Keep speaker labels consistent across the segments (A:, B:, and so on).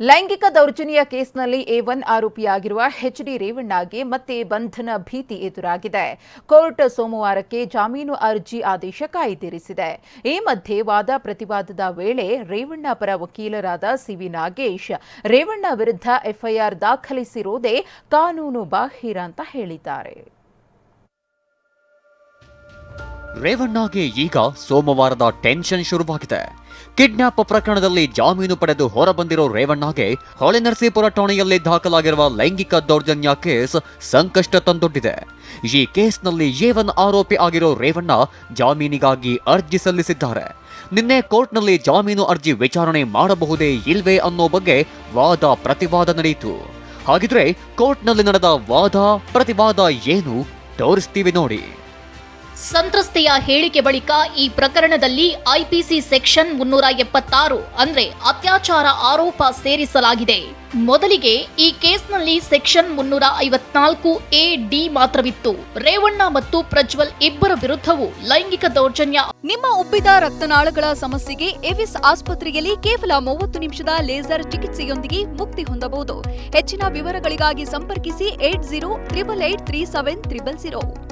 A: ಲೈಂಗಿಕ ದೌರ್ಜನ್ಯ ಕೇಸ್ನಲ್ಲಿ ಎ ಒನ್ ಆರೋಪಿಯಾಗಿರುವ ಎಚ್ ಡಿ ರೇವಣ್ಣಗೆ ಮತ್ತೆ ಬಂಧನ ಭೀತಿ ಎದುರಾಗಿದೆ. ಕೋರ್ಟ್ ಸೋಮವಾರಕ್ಕೆ ಜಾಮೀನು ಅರ್ಜಿ ಆದೇಶ ಕಾಯ್ದಿರಿಸಿದೆ. ಈ ಮಧ್ಯೆ ವಾದ ಪ್ರತಿವಾದದ ವೇಳೆ ರೇವಣ್ಣ ಪರ ವಕೀಲರಾದ ಸಿವಿ ನಾಗೇಶ್, ರೇವಣ್ಣ ವಿರುದ್ಧ ಎಫ್ಐಆರ್ ದಾಖಲಿಸಿರುವುದೇ ಕಾನೂನು ಬಾಹಿರ ಅಂತ ಹೇಳಿದ್ದಾರೆ.
B: ರೇವಣ್ಣಗೆ ಈಗ ಸೋಮವಾರದ ಟೆನ್ಷನ್ ಶುರುವಾಗಿದೆ. ಕಿಡ್ನಾಪ್ ಪ್ರಕರಣದಲ್ಲಿ ಜಾಮೀನು ಪಡೆದು ಹೊರಬಂದಿರೋ ರೇವಣ್ಣಗೆ ಹೊಳೆನರಸೀಪುರ ಠಾಣೆಯಲ್ಲಿ ದಾಖಲಾಗಿರುವ ಲೈಂಗಿಕ ದೌರ್ಜನ್ಯ ಕೇಸ್ ಸಂಕಷ್ಟ ತಂದೊಡ್ಡಿದೆ. ಈ ಕೇಸ್ನಲ್ಲಿ ಏವನ್ ಆರೋಪಿ ಆಗಿರೋ ರೇವಣ್ಣ ಜಾಮೀನಿಗಾಗಿ ಅರ್ಜಿ ಸಲ್ಲಿಸಿದ್ದಾರೆ. ನಿನ್ನೆ ಕೋರ್ಟ್ನಲ್ಲಿ ಜಾಮೀನು ಅರ್ಜಿ ವಿಚಾರಣೆ ಮಾಡಬಹುದೇ ಇಲ್ವೇ ಅನ್ನೋ ಬಗ್ಗೆ ವಾದ ಪ್ರತಿವಾದ ನಡೆಯಿತು. ಹಾಗಿದ್ರೆ ಕೋರ್ಟ್ನಲ್ಲಿ ನಡೆದ ವಾದ, ಪ್ರತಿವಾದ ಏನು ತೋರಿಸ್ತೀವಿ ನೋಡಿ.
C: ಸಂತ್ರಸ್ತೆಯ ಹೇಳಿಕೆ ಬಳಿಕ ಈ ಪ್ರಕರಣದಲ್ಲಿ ಐಪಿಸಿ ಸೆಕ್ಷನ್ ಮುನ್ನೂರ ಎಪ್ಪತ್ತಾರು ಅಂದ್ರೆ ಅತ್ಯಾಚಾರ ಆರೋಪ ಸೇರಿಸಲಾಗಿದೆ. ಮೊದಲಿಗೆ ಈ ಕೇಸ್ನಲ್ಲಿ ಸೆಕ್ಷನ್ ಮುನ್ನೂರ ಐವತ್ನಾಲ್ಕು ಎ, ಡಿ ಮಾತ್ರವಿತ್ತು. ರೇವಣ್ಣ ಮತ್ತು ಪ್ರಜ್ವಲ್ ಇಬ್ಬರ ವಿರುದ್ಧವೂ ಲೈಂಗಿಕ ದೌರ್ಜನ್ಯ.
D: ನಿಮ್ಮ ಉಬ್ಬಿದ ರಕ್ತನಾಳಗಳ ಸಮಸ್ಯೆಗೆ ಎವಿಸ್ ಆಸ್ಪತ್ರೆಯಲ್ಲಿ ಕೇವಲ ಮೂವತ್ತು ನಿಮಿಷದ ಲೇಸರ್ ಚಿಕಿತ್ಸೆಯೊಂದಿಗೆ ಮುಕ್ತಿ ಹೊಂದಬಹುದು. ಹೆಚ್ಚಿನ ವಿವರಗಳಿಗಾಗಿ ಸಂಪರ್ಕಿಸಿ eight zero triple eight three seven triple zero.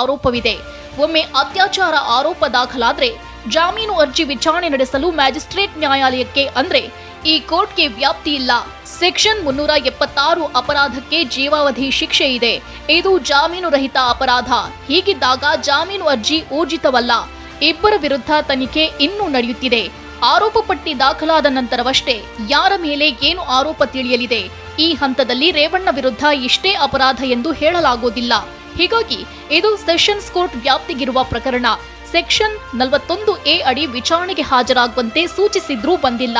C: ಆರೋಪವಿದೆ. ಒಮ್ಮೆ ಅತ್ಯಾಚಾರ ಆರೋಪ ದಾಖಲಾದರೆ ಜಾಮೀನು ಅರ್ಜಿ ವಿಚಾರಣೆ ನಡೆಸಲು ಮ್ಯಾಜಿಸ್ಟ್ರೇಟ್ ನ್ಯಾಯಾಲಯಕ್ಕೆ ಅಂದ್ರೆ ಈ ಕೋರ್ಟ್ಗೆ ವ್ಯಾಪ್ತಿ ಇಲ್ಲ. ಸೆಕ್ಷನ್ ಮುನ್ನೂರ ಎಪ್ಪತ್ತಾರು ಅಪರಾಧಕ್ಕೆ ಜೀವಾವಧಿ ಶಿಕ್ಷೆ ಇದೆ. ಇದು ಜಾಮೀನು ರಹಿತ ಅಪರಾಧ. ಹೀಗಿದ್ದಾಗ ಜಾಮೀನು ಅರ್ಜಿ ಊರ್ಜಿತವಲ್ಲ. ಇಬ್ಬರ ವಿರುದ್ಧ ತನಿಖೆ ಇನ್ನೂ ನಡೆಯುತ್ತಿದೆ. ಆರೋಪ ಪಟ್ಟಿ ದಾಖಲಾದ ನಂತರವಷ್ಟೇ ಯಾರ ಮೇಲೆ ಏನು ಆರೋಪ ತಿಳಿಯಲಿದೆ. ಈ ಹಂತದಲ್ಲಿ ರೇವಣ್ಣ ವಿರುದ್ಧ ಇಷ್ಟೇ ಅಪರಾಧ ಎಂದು ಹೇಳಲಾಗುವುದಿಲ್ಲ. ಹೀಗಾಗಿ ಇದು ಸೆಷನ್ಸ್ ಕೋರ್ಟ್ ವ್ಯಾಪ್ತಿಗಿರುವ ಪ್ರಕರಣ. ಸೆಕ್ಷನ್ ನಲವತ್ತೊಂದು ಎ ಅಡಿ ವಿಚಾರಣೆಗೆ ಹಾಜರಾಗುವಂತೆ ಸೂಚಿಸಿದ್ರೂ ಬಂದಿಲ್ಲ.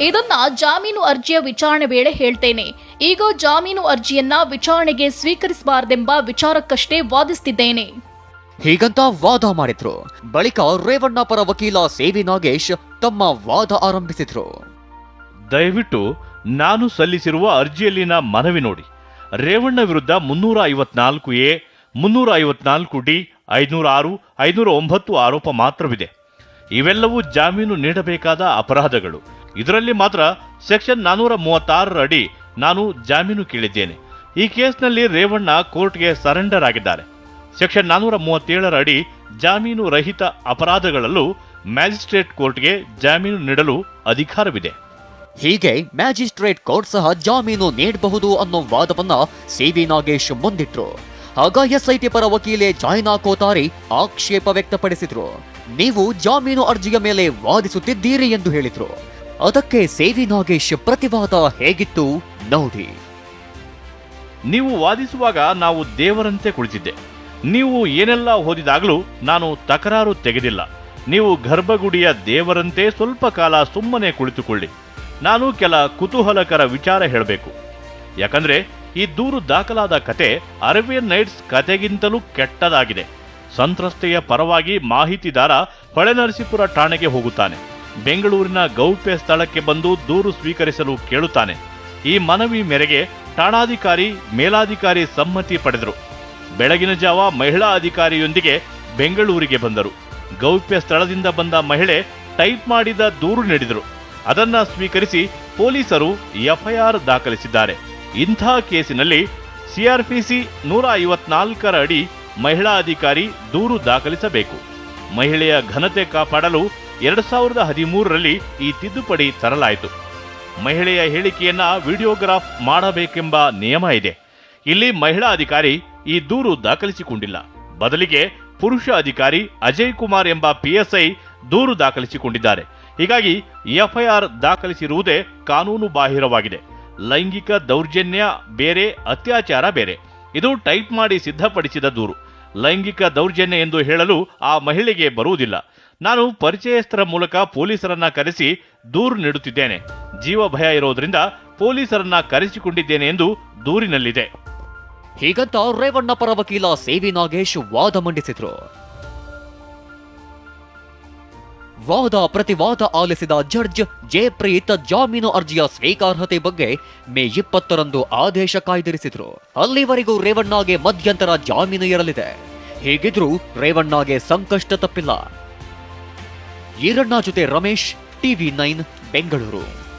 C: ಇದನ್ನ ಜಾಮೀನು ಅರ್ಜಿಯ ವಿಚಾರಣೆ ವೇಳೆ ಹೇಳ್ತೇನೆ. ಈಗ ಜಾಮೀನು ಅರ್ಜಿಯನ್ನ ವಿಚಾರಣೆಗೆ ಸ್ವೀಕರಿಸಬಾರದೆಂಬ ವಿಚಾರಕ್ಕಷ್ಟೇ ವಾದಿಸ್ತಿದ್ದೇನೆ.
B: ಹೀಗಂತ ವಾದ ಮಾಡಿದ್ರು. ಬಳಿಕ ರೇವಣ್ಣ ಪರ ವಕೀಲ ಸೇವಿ ನಾಗೇಶ್ ತಮ್ಮ ವಾದ ಆರಂಭಿಸಿದ್ರು.
E: ದಯವಿಟ್ಟು ನಾನು ಸಲ್ಲಿಸಿರುವ ಅರ್ಜಿಯಲ್ಲಿನ ಮನವಿ ನೋಡಿ. ರೇವಣ್ಣ ವಿರುದ್ಧ ಮುನ್ನೂರ ಐವತ್ನಾಲ್ಕು ಎ ಮುನ್ನೂರ ಐವತ್ನಾಲ್ಕು ಡಿ ಐನೂರ ಆರು ಐನೂರ ಒಂಬತ್ತು ಆರೋಪ ಮಾತ್ರವಿದೆ. ಇವೆಲ್ಲವೂ ಜಾಮೀನು ನೀಡಬೇಕಾದ ಅಪರಾಧಗಳು. ಇದರಲ್ಲಿ ಮಾತ್ರ ಸೆಕ್ಷನ್ ನಾನೂರ ಮೂವತ್ತಾರರ ಅಡಿ ನಾನು ಜಾಮೀನು ಕೇಳಿದ್ದೇನೆ. ಈ ಕೇಸ್ನಲ್ಲಿ ರೇವಣ್ಣ ಕೋರ್ಟ್ಗೆ ಸರೆಂಡರ್ ಆಗಿದ್ದಾರೆ. ಸೆಕ್ಷನ್ ನಾನೂರ ಮೂವತ್ತೇಳರ ಅಡಿ ಜಾಮೀನು ರಹಿತ ಅಪರಾಧಗಳಲ್ಲೂ ಮ್ಯಾಜಿಸ್ಟ್ರೇಟ್ ಕೋರ್ಟ್ಗೆ ಜಾಮೀನು ನೀಡಲು ಅಧಿಕಾರವಿದೆ.
B: ಹೀಗೆ ಮ್ಯಾಜಿಸ್ಟ್ರೇಟ್ ಕೋರ್ಟ್ ಸಹ ಜಾಮೀನು ನೀಡಬಹುದು ಅನ್ನೋ ವಾದವನ್ನ ಸಿವಿ ನಾಗೇಶ್ ಮುಂದಿಟ್ರು. ಆಗ ಎಸ್ಐಟಿ ಪರ ವಕೀಲೆ ಜಾಯ್ನಾ ಕೋತಾರಿ ಆಕ್ಷೇಪ ವ್ಯಕ್ತಪಡಿಸಿದ್ರು. ನೀವು ಜಾಮೀನು ಅರ್ಜಿಯ ಮೇಲೆ ವಾದಿಸುತ್ತಿದ್ದೀರಿ ಎಂದು ಹೇಳಿದ್ರು. ಅದಕ್ಕೆ ಸೇವಿ ನಾಗೇಶ್ ಪ್ರತಿವಾದ ಹೇಗಿತ್ತು ನೋಡಿ.
E: ನೀವು ವಾದಿಸುವಾಗ ನಾವು ದೇವರಂತೆ ಕುಳಿತಿದ್ದೆ. ನೀವು ಏನೆಲ್ಲ ಓದಿದಾಗಲೂ ನಾನು ತಕರಾರು ತೆಗೆದಿಲ್ಲ. ನೀವು ಗರ್ಭಗುಡಿಯ ದೇವರಂತೆ ಸ್ವಲ್ಪ ಕಾಲ ಸುಮ್ಮನೆ ಕುಳಿತುಕೊಳ್ಳಿ. ನಾನು ಕೆಲ ಕುತೂಹಲಕರ ವಿಚಾರ ಹೇಳಬೇಕು. ಯಾಕಂದ್ರೆ ಈ ದೂರು ದಾಖಲಾದ ಕತೆ ಅರೇಬಿಯನ್ ನೈಟ್ಸ್ ಕತೆಗಿಂತಲೂ ಕೆಟ್ಟದಾಗಿದೆ. ಸಂತ್ರಸ್ತೆಯ ಪರವಾಗಿ ಮಾಹಿತಿದಾರ ಹೊಳೆನರಸೀಪುರ ಠಾಣೆಗೆ ಹೋಗುತ್ತಾನೆ. ಬೆಂಗಳೂರಿನ ಗೌಪ್ಯ ಸ್ಥಳಕ್ಕೆ ಬಂದು ದೂರು ಸ್ವೀಕರಿಸಲು ಕೇಳುತ್ತಾನೆ. ಈ ಮನವಿ ಮೇರೆಗೆ ಠಾಣಾಧಿಕಾರಿ, ಮೇಲಾಧಿಕಾರಿ ಸಮ್ಮತಿ ಪಡೆದರು. ಬೆಳಗಿನ ಜಾವ ಮಹಿಳಾ ಅಧಿಕಾರಿಯೊಂದಿಗೆ ಬೆಂಗಳೂರಿಗೆ ಬಂದರು. ಗೌಪ್ಯ ಸ್ಥಳದಿಂದ ಬಂದ ಮಹಿಳೆ ಟೈಪ್ ಮಾಡಿದ ದೂರು ನೀಡಿದರು. ಅದನ್ನ ಸ್ವೀಕರಿಸಿ ಪೊಲೀಸರು ಎಫ್ಐಆರ್ ದಾಖಲಿಸಿದ್ದಾರೆ. ಇಂಥ ಕೇಸಿನಲ್ಲಿ ಸಿಆರ್ಪಿಸಿ ನೂರ ಐವತ್ನಾಲ್ಕರ ಅಡಿ ಮಹಿಳಾ ಅಧಿಕಾರಿ ದೂರು ದಾಖಲಿಸಬೇಕು. ಮಹಿಳೆಯ ಘನತೆ ಕಾಪಾಡಲು ಎರಡು ಸಾವಿರದ ಹದಿಮೂರರಲ್ಲಿ ಈ ತಿದ್ದುಪಡಿ ತರಲಾಯಿತು. ಮಹಿಳೆಯ ಹೇಳಿಕೆಯನ್ನ ವಿಡಿಯೋಗ್ರಾಫ್ ಮಾಡಬೇಕೆಂಬ ನಿಯಮ ಇದೆ. ಇಲ್ಲಿ ಮಹಿಳಾ ಅಧಿಕಾರಿ ಈ ದೂರು ದಾಖಲಿಸಿಕೊಂಡಿಲ್ಲ. ಬದಲಿಗೆ ಪುರುಷ ಅಧಿಕಾರಿ ಅಜಯ್ ಕುಮಾರ್ ಎಂಬ ಪಿಎಸ್ಐ ದೂರು ದಾಖಲಿಸಿಕೊಂಡಿದ್ದಾರೆ. ಹೀಗಾಗಿ ಎಫ್ಐಆರ್ ದಾಖಲಿಸಿರುವುದೇ ಕಾನೂನು ಬಾಹಿರವಾಗಿದೆ ಲೈಂಗಿಕ ದೌರ್ಜನ್ಯ ಬೇರೆ, ಅತ್ಯಾಚಾರ ಬೇರೆ. ಇದು ಟೈಪ್ ಮಾಡಿ ಸಿದ್ಧಪಡಿಸಿದ ದೂರು. ಲೈಂಗಿಕ ದೌರ್ಜನ್ಯ ಎಂದು ಹೇಳಲು ಆ ಮಹಿಳೆಗೆ ಬರುವುದಿಲ್ಲ. ನಾನು ಪರಿಚಯಸ್ಥರ ಮೂಲಕ ಪೊಲೀಸರನ್ನ ಕರೆಸಿ ದೂರು ನೀಡುತ್ತಿದ್ದೇನೆ. ಜೀವ ಭಯ ಇರೋದ್ರಿಂದ ಪೊಲೀಸರನ್ನ ಕರೆಸಿಕೊಂಡಿದ್ದೇನೆ ಎಂದು ದೂರಿನಲ್ಲಿದೆ.
B: ಹೀಗಂತ ರೇವಣ್ಣ ಪರ ವಕೀಲ ಸೇವಿ ನಾಗೇಶ್ ವಾದ ಮಂಡಿಸಿದ್ರು. ವಾದ ಪ್ರತಿವಾದ ಆಲಿಸಿದ ಜಡ್ಜ್ ಜಯಪ್ರೀತ್ ಜಾಮೀನು ಅರ್ಜಿಯ ಸ್ವೀಕಾರ್ಹತೆ ಬಗ್ಗೆ ಮೇ ಇಪ್ಪತ್ತರಂದು ಆದೇಶ ಕಾಯ್ದಿರಿಸಿದ್ರು. ಅಲ್ಲಿವರೆಗೂ ರೇವಣ್ಣಗೆ ಮಧ್ಯಂತರ ಜಾಮೀನು ಇರಲಿದೆ. ಹೀಗಿದ್ರೂ ರೇವಣ್ಣಗೆ ಸಂಕಷ್ಟ ತಪ್ಪಿಲ್ಲ. ಈರಣ್ಣ ಜೊತೆ ರಮೇಶ್, ಟಿವಿ ನೈನ್, ಬೆಂಗಳೂರು.